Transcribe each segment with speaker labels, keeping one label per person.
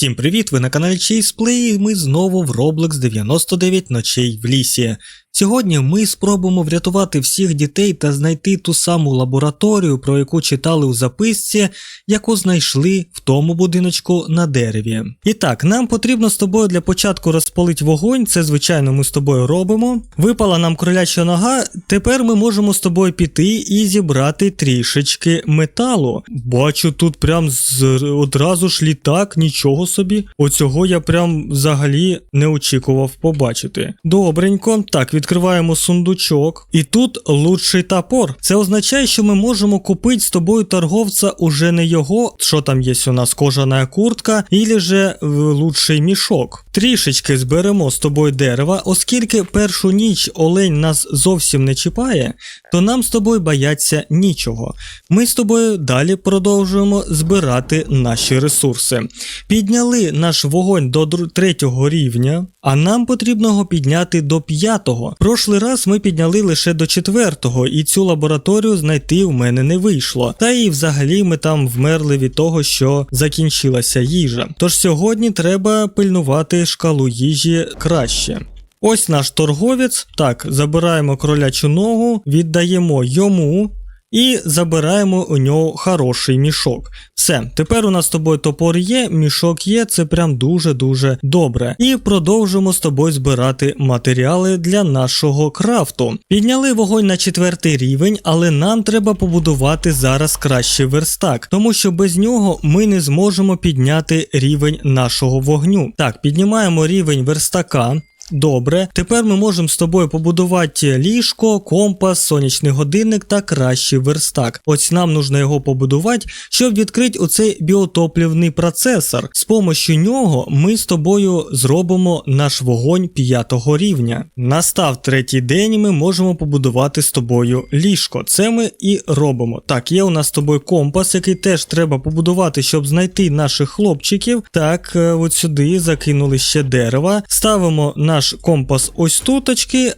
Speaker 1: Всім привіт! Ви на каналі Chase Play і ми знову в Roblox 99 ночей в лісі. Сьогодні ми спробуємо врятувати всіх дітей та знайти ту саму лабораторію, про яку читали у записці, яку знайшли в тому будиночку на дереві. І так, нам потрібно з тобою для початку розпалити вогонь, це звичайно ми з тобою робимо. Випала нам кроляча нога, тепер ми можемо з тобою піти і зібрати трішечки металу. Бачу, тут прям з... одразу ж літак, нічого собі. Оцього я прям взагалі не очікував побачити. Добренько, так, відкриваємо сундучок. І тут лучший топор. Це означає, що ми можемо купити з тобою торговця уже не його, що там є у нас кожана куртка, або же е, лучший мішок. Трішечки зберемо з тобою дерева, оскільки першу ніч олень нас зовсім не чіпає, то нам з тобою бояться нічого. Ми з тобою далі продовжуємо збирати наші ресурси. Підняли наш вогонь до третього рівня, а нам потрібно його підняти до п'ятого. Прошлий раз ми підняли лише до четвертого, і цю лабораторію знайти в мене не вийшло. Та і взагалі ми там вмерли від того, що закінчилася їжа. Тож сьогодні треба пильнувати шкалу їжі краще. Ось наш торговець. Так, забираємо кролячу ногу, віддаємо йому. І забираємо у нього хороший мішок. Все, тепер у нас з тобою топор є, мішок є, це прям дуже-дуже добре. І продовжимо з тобою збирати матеріали для нашого крафту. Підняли вогонь на четвертий рівень, але нам треба побудувати зараз кращий верстак, тому що без нього ми не зможемо підняти рівень нашого вогню. Так, піднімаємо рівень верстака. Добре, тепер ми можемо з тобою побудувати ліжко, компас, сонячний годинник та кращий верстак. Ось нам нужно його побудувати, щоб відкрити оцей біотоплівний процесор. З помощю нього ми з тобою зробимо наш вогонь п'ятого рівня. Настав третій день, ми можемо побудувати з тобою ліжко. Це ми і робимо. Так, є у нас з тобою компас, який теж треба побудувати, щоб знайти наших хлопчиків. Так, е, от сюди закинули ще дерева. Ставимо наш компас ось тут,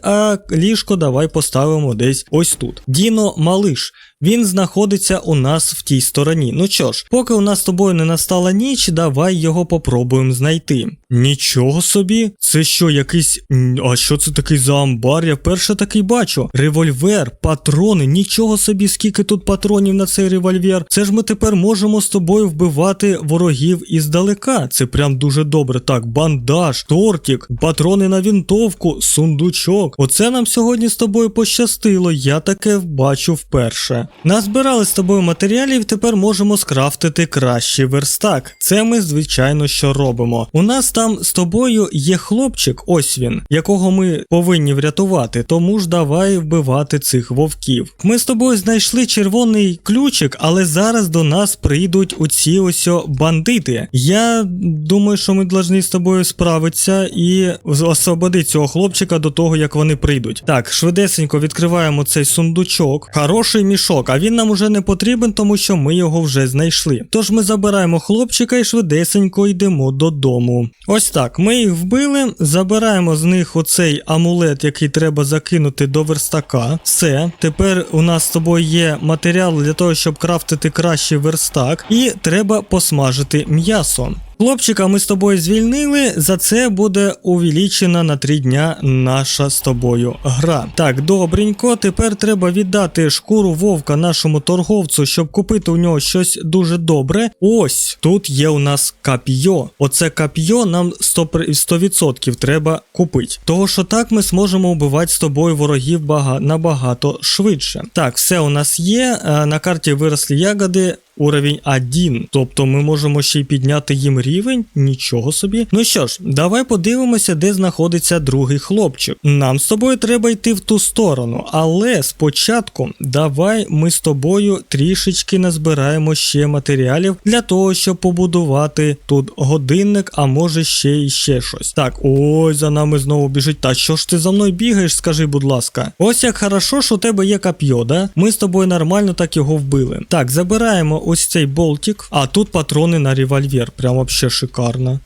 Speaker 1: а ліжко давай поставимо десь ось тут. Діно Малиш. Він знаходиться у нас в тій стороні. Ну що ж, поки у нас з тобою не настала ніч, давай його попробуємо знайти. Нічого собі, це що, якийсь. А що це такий за амбар? Я вперше такий бачу. Револьвер, патрони, нічого собі, скільки тут патронів на цей револьвер. Це ж ми тепер можемо з тобою вбивати ворогів іздалека. Це прям дуже добре. Так, бандаж, тортик, патрони на вінтовку, сундучок. Оце нам сьогодні з тобою пощастило. Я таке бачу вперше. Назбирали з тобою матеріалів, тепер можемо скрафтити кращий верстак. Це ми, звичайно, що робимо. У нас там з тобою є хлопчик, ось він, якого ми повинні врятувати, тому ж давай вбивати цих вовків. Ми з тобою знайшли червоний ключик, але зараз до нас прийдуть оці ось бандити. Я думаю, що ми повинні з тобою справитися і освободити цього хлопчика до того, як вони прийдуть. Так, швидесенько відкриваємо цей сундучок. Хороший мішок, а він нам уже не потрібен, тому що ми його вже знайшли. Тож ми забираємо хлопчика і швидесенько йдемо додому. Ось так, ми їх вбили, забираємо з них оцей амулет, який треба закинути до верстака. Все, тепер у нас з тобою є матеріал для того, щоб крафтити кращий верстак, і треба посмажити м'ясо. Хлопчика ми з тобою звільнили, за це буде увеличена на 3 дня наша з тобою гра. Так, добренько, тепер треба віддати шкуру вовка нашому торговцю, щоб купити у нього щось дуже добре. Ось тут є у нас кап'йо. Оце кап'йо нам 100%, 100% треба купити. Того що так ми зможемо вбивати з тобою ворогів набагато швидше. Так, все у нас є. е, На карті виросли ягоди. Уровень 1, тобто ми можемо ще й підняти їм рівень, нічого собі. Ну що ж, давай подивимося, де знаходиться другий хлопчик. Нам з тобою треба йти в ту сторону, але спочатку давай ми з тобою трішечки назбираємо ще матеріалів для того, щоб побудувати тут годинник, а може ще і ще щось. Так, ой, за нами знову біжить. Та що ж ти за мною бігаєш, скажи, будь ласка. Ось як хорошо, що у тебе є кап'йо, да? Ми з тобою нормально так його вбили. Так, забираємо ось цей болтик, а тут патрони на револьвер. Прям вообще шикарно.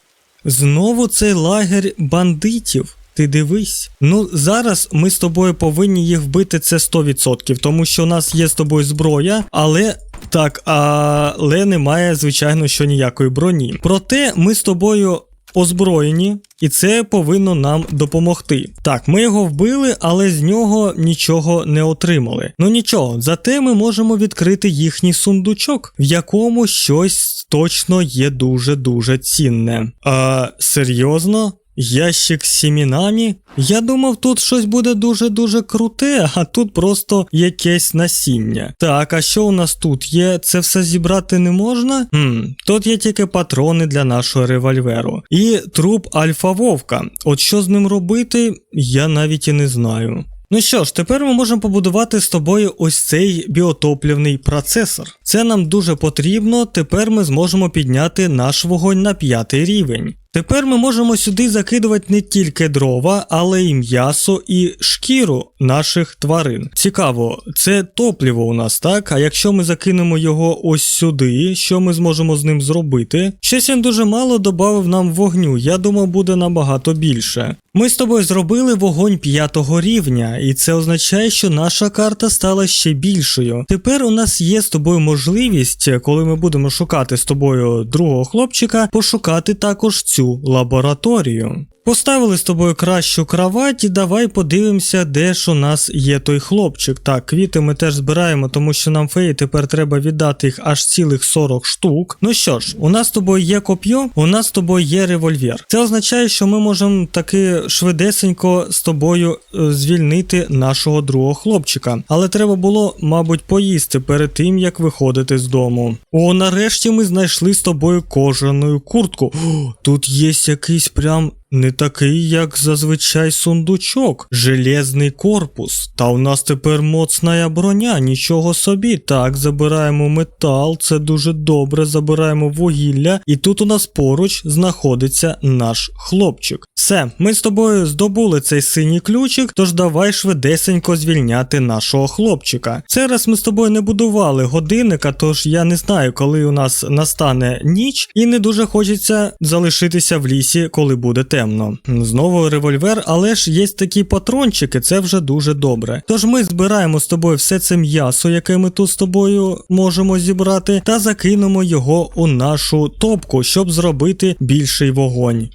Speaker 1: Знову цей лагерь бандитів. Ти дивись. Ну зараз ми з тобою повинні їх вбити це 100%, тому що у нас є з тобою зброя, але Так, але немає, звичайно, що ніякої броні. Проте ми з тобою. Озброєні, і це повинно нам допомогти. Так, ми його вбили, але з нього нічого не отримали. Ну нічого, зате ми можемо відкрити їхній сундучок, в якому щось точно є дуже-дуже цінне. А серйозно? Ящик з сімінами? Я думав, тут щось буде дуже-дуже круте, а тут просто якесь насіння. Так, а що у нас тут є? Це все зібрати не можна? Хм, Тут є тільки патрони для нашого револьверу. І труп Альфа Вовка. От що з ним робити, я навіть і не знаю. Ну що ж, тепер ми можемо побудувати з тобою ось цей біотоплівний процесор. Це нам дуже потрібно, тепер ми зможемо підняти наш вогонь на п'ятий рівень. Тепер ми можемо сюди закидувати не тільки дрова, але й м'ясо і шкіру наших тварин. Цікаво, це топливо у нас, так? А якщо ми закинемо його ось сюди, що ми зможемо з ним зробити? Щось він дуже мало додав нам вогню, я думав, буде набагато більше. Ми з тобою зробили вогонь п'ятого рівня, і це означає, що наша карта стала ще більшою. Тепер у нас є з тобою можливість, коли ми будемо шукати з тобою другого хлопчика, пошукати також цю лабораторію. Поставили з тобою кращу кровать і давай подивимося, де ж у нас є той хлопчик. Так, квіти ми теж збираємо, тому що нам феї тепер треба віддати їх аж цілих 40 штук. Ну що ж, у нас з тобою є коп'йо, у нас з тобою є револьвер. Це означає, що ми можемо таки швидесенько з тобою е, звільнити нашого другого хлопчика. Але треба було, мабуть, поїсти перед тим, як виходити з дому. О, нарешті ми знайшли з тобою кожану куртку. О, тут є якийсь прям. Не такий, як зазвичай сундучок, железний корпус. Та у нас тепер моцна броня, нічого собі. Так, забираємо метал, це дуже добре, забираємо вугілля, і тут у нас поруч знаходиться наш хлопчик. Все, ми з тобою здобули цей синій ключик, тож давай швидесенько звільняти нашого хлопчика. Це раз ми з тобою не будували годинника, тож я не знаю, коли у нас настане ніч, і не дуже хочеться залишитися в лісі, коли буде темно. Знову револьвер, але ж є такі патрончики, це вже дуже добре. Тож ми збираємо з тобою все це м'ясо, яке ми тут з тобою можемо зібрати, та закинемо його у нашу топку, щоб зробити більший вогонь.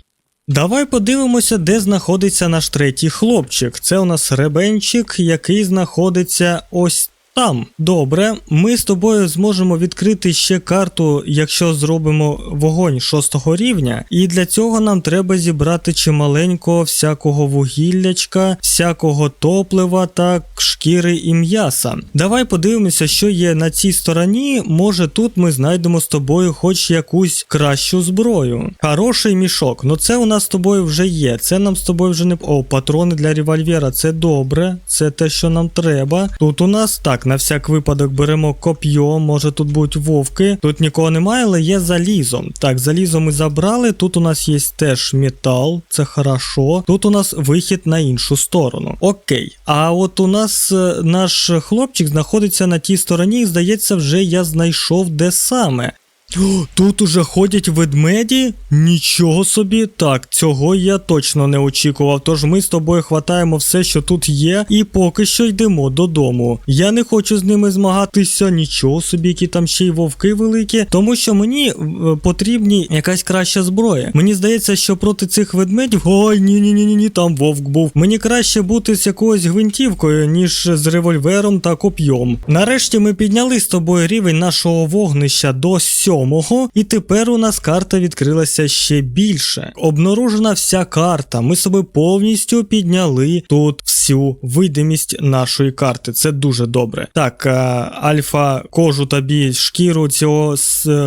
Speaker 1: Давай подивимося, де знаходиться наш третій хлопчик. Це у нас ребенчик, який знаходиться ось там. Добре, ми з тобою зможемо відкрити ще карту, якщо зробимо вогонь шостого рівня. І для цього нам треба зібрати чималенького всякого вугіллячка, всякого топлива та шкіри і м'яса. Давай подивимося, що є на цій стороні. Може тут ми знайдемо з тобою хоч якусь кращу зброю. Хороший мішок. Ну це у нас з тобою вже є. Це нам з тобою вже не. О, патрони для револьвера. Це добре. Це те, що нам треба. Тут у нас так, на всяк випадок беремо коп'йо, може тут будуть вовки. Тут нікого немає, але є залізо. Так, залізо ми забрали. Тут у нас є теж метал, це хорошо. Тут у нас вихід на іншу сторону. Окей. А от у нас е, наш хлопчик знаходиться на тій стороні, і здається, вже я знайшов де саме. О, Тут уже ходять ведмеді? Нічого собі. Так, цього я точно не очікував. Тож ми з тобою хватаємо все, що тут є, і поки що йдемо додому. Я не хочу з ними змагатися, нічого собі, які там ще й вовки великі, тому що мені е, потрібні якась краща зброя. Мені здається, що проти цих ведмедів. Ой, ні, ні, ні, ні, ні, там вовк був. Мені краще бути з якоюсь гвинтівкою, ніж з револьвером та коп'йом. Нарешті ми підняли з тобою рівень нашого вогнища до сьомого сьомого, і тепер у нас карта відкрилася ще більше. Обнаружена вся карта. Ми собі повністю підняли тут всю видимість нашої карти. Це дуже добре. Так, е, альфа кожу тобі шкіру цього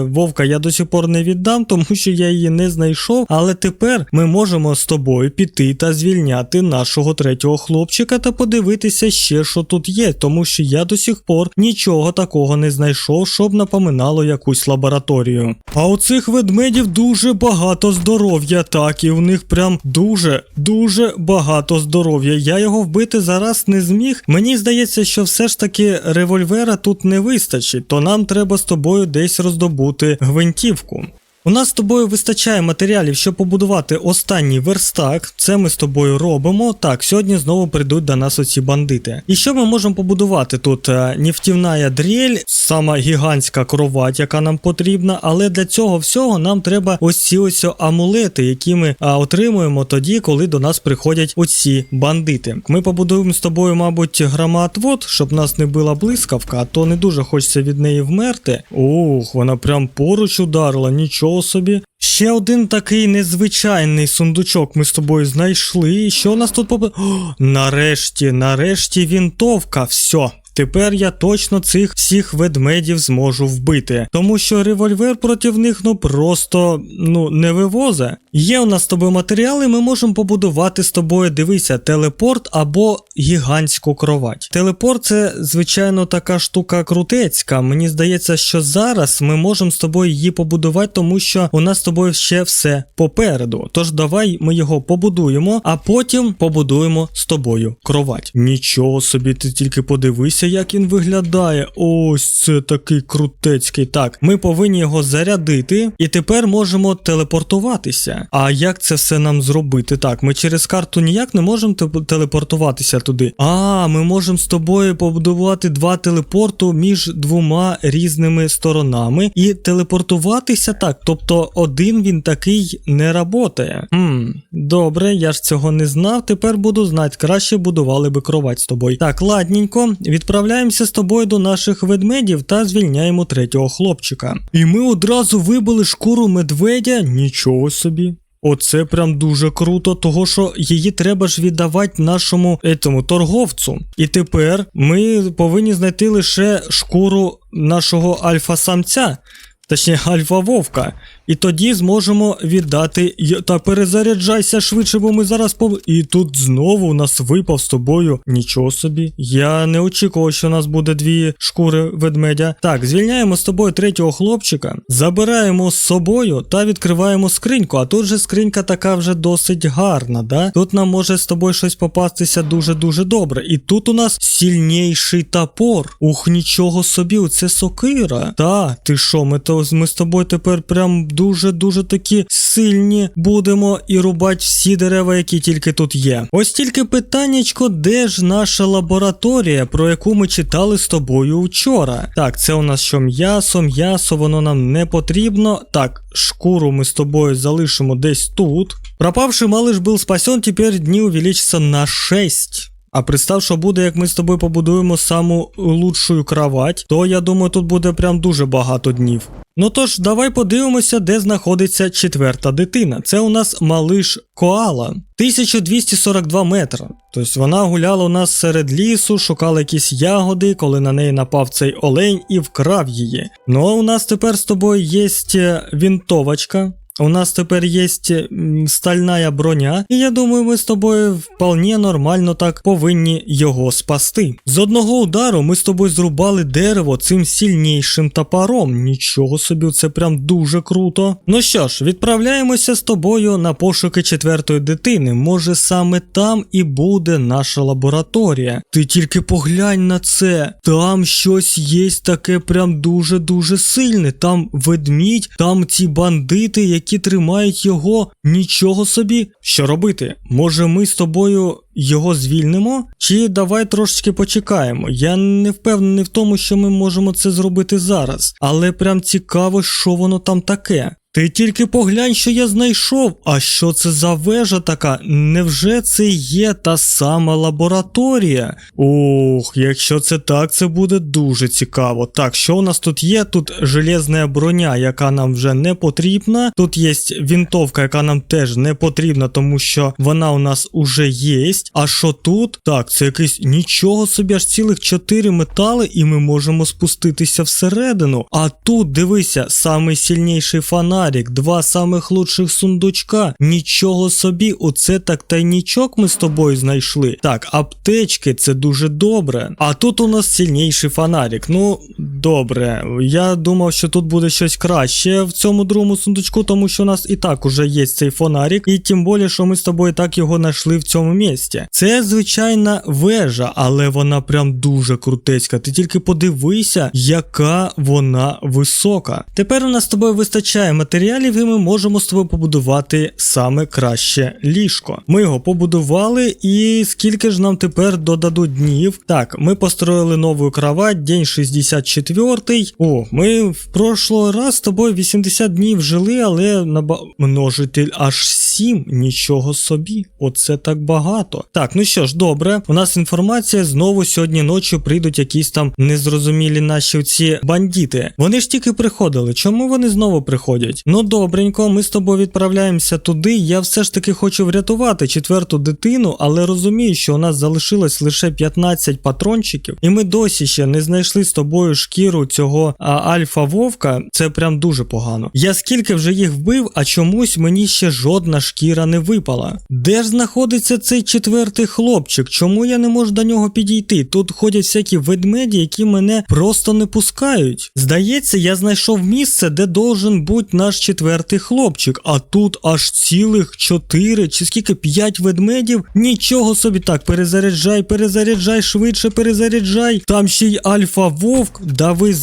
Speaker 1: вовка я до сих пор не віддам, тому що я її не знайшов. Але тепер ми можемо з тобою піти та звільняти нашого третього хлопчика та подивитися ще, що тут є, тому що я до сих пор нічого такого не знайшов, щоб напоминало якусь лабораторію. А у цих ведмедів дуже багато здоров'я, так, і в них прям дуже, дуже багато здоров'я. Я його вбити зараз не зміг. Мені здається, що все ж таки револьвера тут не вистачить, то нам треба з тобою десь роздобути гвинтівку. У нас з тобою вистачає матеріалів, щоб побудувати останній верстак. Це ми з тобою робимо. Так, сьогодні знову прийдуть до нас оці бандити. І що ми можемо побудувати тут? Е, Нефтівна дрель, сама гігантська кровать, яка нам потрібна, але для цього всього нам треба ось ці ось амулети, які ми отримуємо тоді, коли до нас приходять оці бандити. Ми побудуємо з тобою, мабуть, громоотвод, щоб нас не била блискавка, а то не дуже хочеться від неї вмерти. Ух, вона прям поруч ударила, нічого собі. Ще один такий незвичайний сундучок ми з тобою знайшли. Що у нас тут поп... О, нарешті, нарешті вінтовка. Все. Тепер я точно цих всіх ведмедів зможу вбити, тому що револьвер проти них ну просто ну не вивозе. Є у нас з тобою матеріали, ми можемо побудувати з тобою, дивися, телепорт або гігантську кровать. Телепорт це, звичайно, така штука крутецька. Мені здається, що зараз ми можемо з тобою її побудувати, тому що у нас з тобою ще все попереду. Тож давай ми його побудуємо, а потім побудуємо з тобою кровать. Нічого собі, ти тільки подивися, як він виглядає. Ось це такий крутецький. Так, ми повинні його зарядити, і тепер можемо телепортуватися. А як це все нам зробити? Так, ми через карту ніяк не можемо телепортуватися туди. А, ми можемо з тобою побудувати два телепорту між двома різними сторонами і телепортуватися так. Тобто один він такий не работає. Хм, добре, я ж цього не знав. Тепер буду знати. Краще будували би кровать з тобою. Так, ладненько, відправляємося з тобою до наших ведмедів та звільняємо третього хлопчика. І ми одразу вибили шкуру медведя. Нічого собі. Оце прям дуже круто, того що її треба ж віддавати нашому етому торговцю. І тепер ми повинні знайти лише шкуру нашого альфа-самця, точніше альфа-вовка. І тоді зможемо віддати. й- Та перезаряджайся швидше, бо ми зараз пов... І тут знову у нас випав з тобою. Нічого собі. Я не очікував, що у нас буде дві шкури ведмедя. Так, звільняємо з тобою третього хлопчика, забираємо з собою та відкриваємо скриньку. А тут же скринька така вже досить гарна, да? Тут нам може з тобою щось попастися дуже-дуже добре. І тут у нас сильніший топор. Ух, нічого собі, це сокира. Та, ти що, ми, то, ми з тобою тепер прям дуже-дуже такі сильні будемо і рубати всі дерева, які тільки тут є. Ось тільки питаннячко, де ж наша лабораторія, про яку ми читали з тобою вчора. Так, це у нас що м'ясо, м'ясо, воно нам не потрібно. Так, шкуру ми з тобою залишимо десь тут. Пропавший малыш был спасен, теперь дні увеличатся на 6. А представ, що буде, як ми з тобою побудуємо саму лучшую кровать, то я думаю, тут буде прям дуже багато днів. Ну тож, давай подивимося, де знаходиться четверта дитина. Це у нас малиш Коала. 1242 метри. Тобто вона гуляла у нас серед лісу, шукала якісь ягоди, коли на неї напав цей олень і вкрав її. Ну а у нас тепер з тобою є вінтовочка. У нас тепер є стальна броня, і я думаю, ми з тобою вполне нормально так повинні його спасти. З одного удару ми з тобою зрубали дерево цим сильнішим топором. Нічого собі, це прям дуже круто. Ну що ж, відправляємося з тобою на пошуки четвертої дитини. Може саме там і буде наша лабораторія. Ти тільки поглянь на це. Там щось є таке прям дуже-дуже сильне. Там ведмідь, там ці бандити, які тримають його. Нічого собі. Що робити? Може, ми з тобою його звільнимо? Чи давай трошечки почекаємо? Я не впевнений в тому, що ми можемо це зробити зараз, але прям цікаво, що воно там таке. Ти тільки поглянь, що я знайшов. А що це за вежа така? Невже це є та сама лабораторія? Ух, якщо це так, це буде дуже цікаво. Так, що у нас тут є? Тут железна броня, яка нам вже не потрібна. Тут є вінтовка, яка нам теж не потрібна, тому що вона у нас уже є. А що тут? Так, це якийсь нічого собі, аж цілих чотири метали, і ми можемо спуститися всередину. А тут дивися, самий сильніший фонарик, два самих лучших сундучка. Нічого собі, оце так тайнічок ми з тобою знайшли. Так, аптечки, це дуже добре. А тут у нас сильніший фонарик. Ну, добре. Я думав, що тут буде щось краще в цьому другому сундучку, тому що у нас і так уже є цей фонарик, і тим більше, що ми з тобою так його знайшли в цьому місці. Це звичайна вежа, але вона прям дуже крутецька. Ти тільки подивися, яка вона висока. Тепер у нас з тобою вистачає матеріалів матеріалів, і ми можемо з тобою побудувати саме краще ліжко. Ми його побудували, і скільки ж нам тепер додадуть днів? Так, ми построїли нову кровать, день 64. О, ми в прошлого раз з тобою 80 днів жили, але на ба... множитель аж 7. Нічого собі. Оце так багато. Так, ну що ж, добре. У нас інформація знову сьогодні ночі прийдуть якісь там незрозумілі наші ці бандити. Вони ж тільки приходили. Чому вони знову приходять? Ну добренько, ми з тобою відправляємося туди. Я все ж таки хочу врятувати четверту дитину, але розумію, що у нас залишилось лише 15 патрончиків, і ми досі ще не знайшли з тобою шкіру цього а, альфа вовка. Це прям дуже погано. Я скільки вже їх вбив, а чомусь мені ще жодна шкіра не випала. Де ж знаходиться цей четвертий хлопчик? Чому я не можу до нього підійти? Тут ходять всякі ведмеді, які мене просто не пускають. Здається, я знайшов місце, де должен бути наш четвертий хлопчик, а тут аж цілих чотири чи скільки п'ять ведмедів. Нічого собі так, перезаряджай, перезаряджай, швидше перезаряджай. Там ще й альфа вовк. Да ви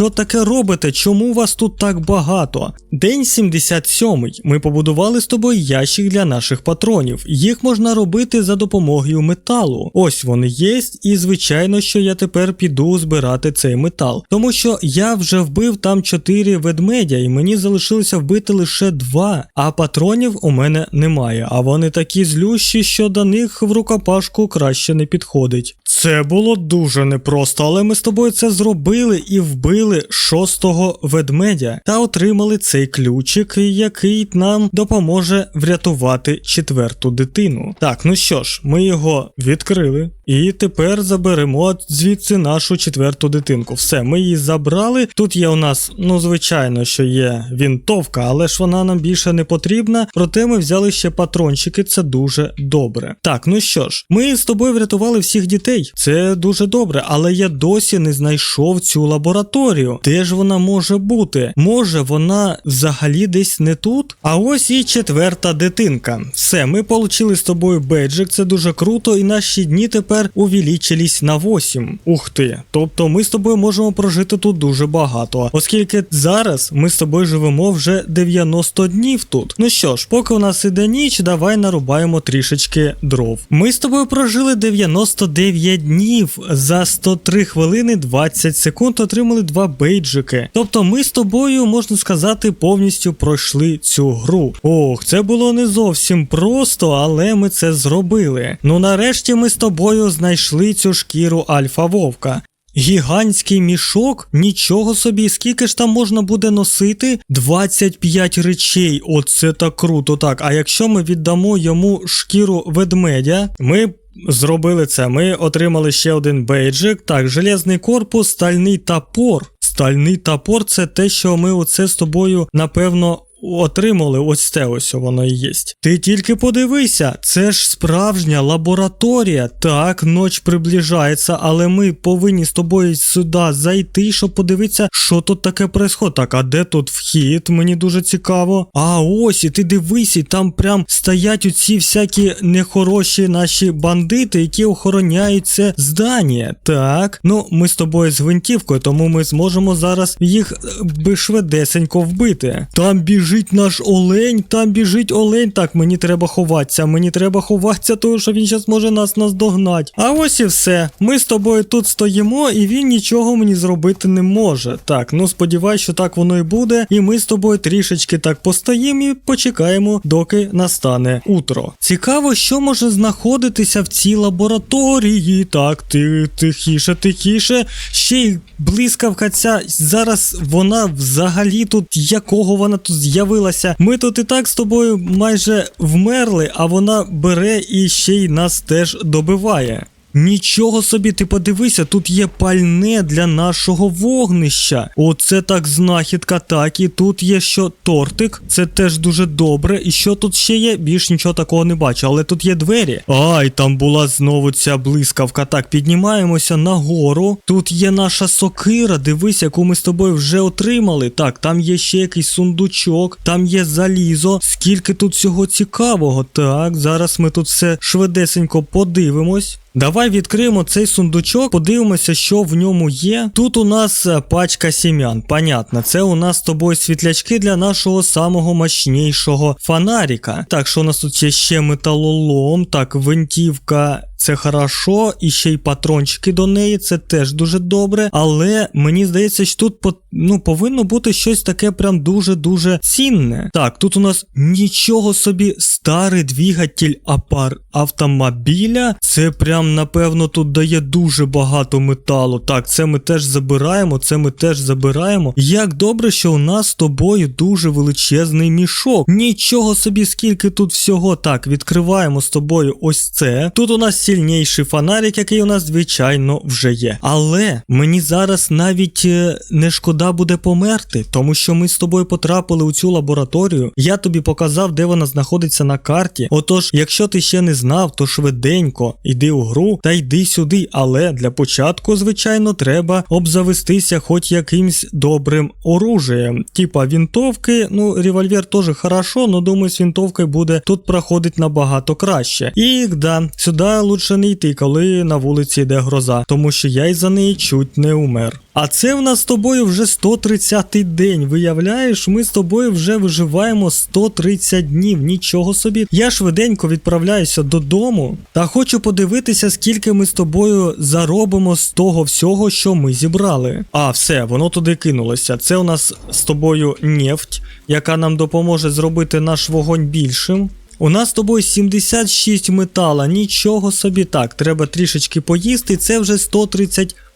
Speaker 1: що таке робите? Чому вас тут так багато? День 77. Ми побудували з тобою ящик для наших патронів. Їх можна робити за допомогою металу. Ось вони є, і звичайно, що я тепер піду збирати цей метал. Тому що я вже вбив там 4 ведмедя, і мені залишилося вбити лише 2, а патронів у мене немає. А вони такі злющі, що до них в рукопашку краще не підходить. Це було дуже непросто, але ми з тобою це зробили і вбили шостого ведмедя та отримали цей ключик, який нам допоможе врятувати четверту дитину. Так, ну що ж, ми його відкрили. І тепер заберемо звідси нашу четверту дитинку. Все, ми її забрали. Тут є у нас, ну звичайно, що є вінтовка, але ж вона нам більше не потрібна. Проте ми взяли ще патрончики, це дуже добре. Так, ну що ж, ми з тобою врятували всіх дітей. Це дуже добре, але я досі не знайшов цю лабораторію. Де ж вона може бути? Може, вона взагалі десь не тут? А ось і четверта дитинка. Все, ми отримали з тобою беджик, це дуже круто, і наші дні тепер увеличились на 8. Ух ти. Тобто ми з тобою можемо прожити тут дуже багато, оскільки зараз ми з тобою живемо вже 90 днів тут. Ну що ж, поки у нас іде ніч, давай нарубаємо трішечки дров. Ми з тобою прожили 99 днів за 103 хвилини 20 секунд отримали два бейджики. Тобто ми з тобою, можна сказати, повністю пройшли цю гру. Ох, це було не зовсім просто, але ми це зробили. Ну нарешті ми з тобою знайшли цю шкіру альфа вовка. Гігантський мішок? Нічого собі, скільки ж там можна буде носити? 25 речей. Оце так круто. Так, а якщо ми віддамо йому шкіру ведмедя, ми. Зробили це. Ми отримали ще один бейджик. Так, железний корпус, стальний топор. Стальний топор це те, що ми оце з тобою, напевно, отримали. Ось це ось воно і є. Ти тільки подивися, це ж справжня лабораторія. Так, ноч приближається, але ми повинні з тобою сюди зайти, щоб подивитися, що тут таке происходить. Так, а де тут вхід? Мені дуже цікаво. А ось, і ти дивись, і там прям стоять оці всякі нехороші наші бандити, які охороняють це здання. Так, ну ми з тобою з гвинтівкою, тому ми зможемо зараз їх е, би швидесенько вбити. Там біжить наш олень, там біжить олень. Так, мені треба ховатися, мені треба ховатися, тому що він зараз може нас наздогнати. А ось і все. Ми з тобою тут стоїмо, і він нічого мені зробити не може. Так, ну сподіваюсь, що так воно і буде. І ми з тобою трішечки так постоїмо і почекаємо, доки настане утро. Цікаво, що може знаходитися в цій лабораторії. Так, ти тихіше, тихіше. Ще й блискавка ця. Зараз вона взагалі тут якого вона тут з'явилася. Ми тут і так з тобою майже вмерли, а вона бере і ще й нас теж добиває. Нічого собі, ти подивися, тут є пальне для нашого вогнища. Оце так знахідка, так, і тут є що тортик, це теж дуже добре. І що тут ще є? Більш нічого такого не бачу, але тут є двері. Ай, там була знову ця блискавка. Так, піднімаємося нагору. Тут є наша сокира, дивись, яку ми з тобою вже отримали. Так, там є ще якийсь сундучок, там є залізо. Скільки тут всього цікавого. Так, зараз ми тут все швидесенько подивимось. Давай відкриємо цей сундучок, подивимося, що в ньому є. Тут у нас е, пачка сім'ян. Понятно, це у нас з тобою світлячки для нашого самого мощнішого фонаріка. Так, що у нас тут є ще металолом, так, винтівка. Це хорошо, і ще й патрончики до неї, це теж дуже добре. Але мені здається, що тут ну, повинно бути щось таке прям дуже-дуже цінне. Так, тут у нас нічого собі старий двигатель апар автомобіля. Це прям, напевно, тут дає дуже багато металу. Так, це ми теж забираємо, це ми теж забираємо. Як добре, що у нас з тобою дуже величезний мішок. Нічого собі, скільки тут всього. Так, відкриваємо з тобою ось це. Тут у нас сильніший фонарик, який у нас, звичайно, вже є. Але мені зараз навіть е, не шкода буде померти, тому що ми з тобою потрапили у цю лабораторію. Я тобі показав, де вона знаходиться на карті. Отож, якщо ти ще не знав, то швиденько йди у гру та йди сюди. Але для початку, звичайно, треба обзавестися хоч якимсь добрим оружієм. Типа вінтовки, ну, револьвер теж хорошо, но думаю, з вінтовкою буде тут проходить набагато краще. І да, сюди лучше не йти, коли на вулиці йде гроза, тому що я із за неї чуть не умер. А це в нас з тобою вже 130-й день. Виявляєш, ми з тобою вже виживаємо 130 днів. Нічого собі. Я швиденько відправляюся додому та хочу подивитися, скільки ми з тобою заробимо з того всього, що ми зібрали. А, все, воно туди кинулося. Це у нас з тобою нефть, яка нам допоможе зробити наш вогонь більшим. У нас з тобою 76 метала, нічого собі так. Треба трішечки поїсти. Це вже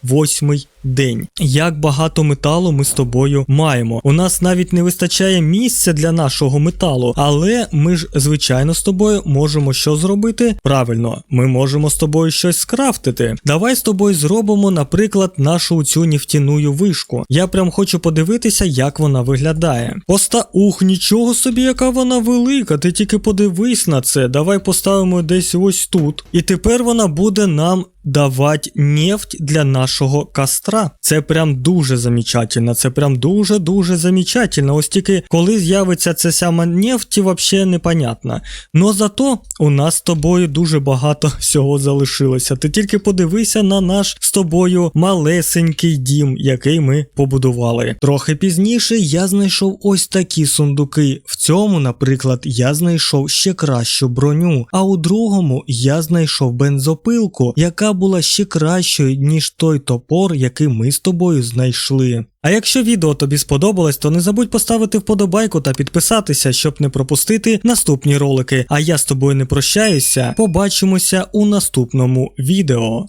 Speaker 1: 138 день. Як багато металу ми з тобою маємо. У нас навіть не вистачає місця для нашого металу, але ми ж, звичайно, з тобою можемо що зробити? Правильно, ми можемо з тобою щось скрафтити. Давай з тобою зробимо, наприклад, нашу цю нефтяну вишку. Я прям хочу подивитися, як вона виглядає. Поста, ух, нічого собі, яка вона велика. Ти тільки подивись на це. Давай поставимо десь ось тут. І тепер вона буде нам давати нефть для нашого костра. Це прям дуже замечательно. Це прям дуже-дуже замечательно. Ось тільки коли з'явиться ця сама нефть, взагалі непонятно. Но зато у нас з тобою дуже багато всього залишилося. Ти тільки подивися на наш з тобою малесенький дім, який ми побудували. Трохи пізніше я знайшов ось такі сундуки. В цьому, наприклад, я знайшов ще кращу броню, а у другому я знайшов бензопилку, яка була ще кращою, ніж той топор, який ми з тобою знайшли. А якщо відео тобі сподобалось, то не забудь поставити вподобайку та підписатися, щоб не пропустити наступні ролики. А я з тобою не прощаюся. Побачимося у наступному відео.